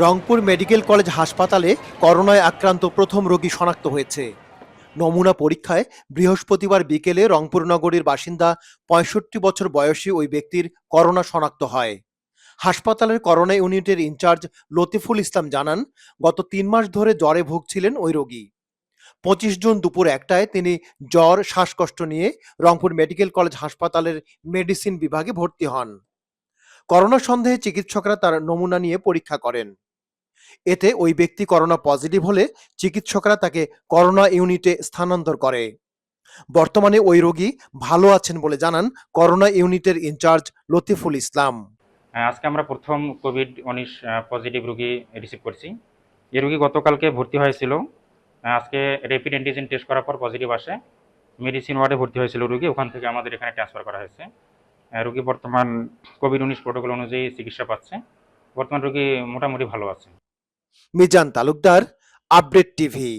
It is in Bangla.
রংপুর মেডিকেল কলেজ হাসপাতালে করোনায় আক্রান্ত প্রথম রোগী শনাক্ত হয়েছে। নমুনা পরীক্ষায় বৃহস্পতিবার বিকেলে রংপুর নগরীর বাসিন্দা পঁয়ষট্টি বছর বয়সী ওই ব্যক্তির করোনা শনাক্ত হয়। হাসপাতালের করোনা ইউনিটের ইনচার্জ লতিফুল ইসলাম জানান, গত তিন মাস ধরে জ্বরে ভুগছিলেন ওই রোগী। পঁচিশ জুন দুপুর একটায় তিনি জ্বর, শ্বাসকষ্ট নিয়ে রংপুর মেডিকেল কলেজ হাসপাতালের মেডিসিন বিভাগে ভর্তি হন। করোনা সন্দেহে চিকিৎসকরা তার নমুনা নিয়ে পরীক্ষা করেন। এতে ওই ব্যক্তি করোনা পজিটিভ হলে চিকিৎসকরা তাকে করোনা ইউনিটে স্থানান্তর করে। বর্তমানে ওই রোগী ভালো আছেন বলে জানান করোনা ইউনিটের ইনচার্জ লতিফুল ইসলাম। হ্যাঁ, আজকে আমরা প্রথম কোভিড উনিশ পজিটিভ রুগী রিসিভ করছি। এই রুগী গতকালকে ভর্তি হয়েছিল। আজকে র্যাপিড অ্যান্টিজেন টেস্ট করার পর পজিটিভ আসে। মেডিসিন ওয়ার্ডে ভর্তি হয়েছিল রুগী। ওখান থেকে আমাদের এখানে ট্রান্সফার করা হয়েছে। রুগী বর্তমান কোভিড উনিশ প্রোটোকল অনুযায়ী চিকিৎসা পাচ্ছে। বর্তমান রোগী মোটামুটি ভালো আছে। Mizan Talukdar, update TV.